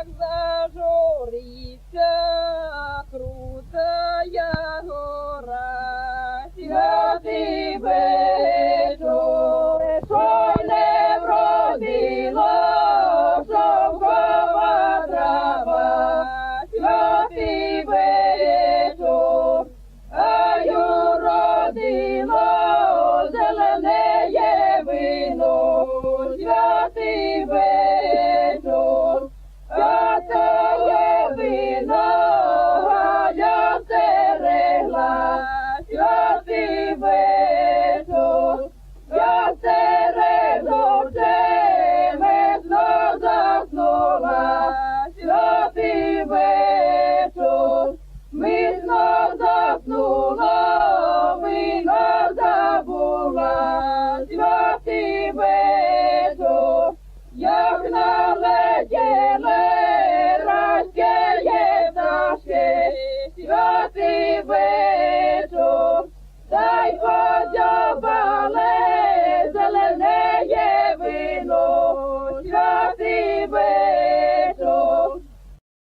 як зажуриться крутая гора, святий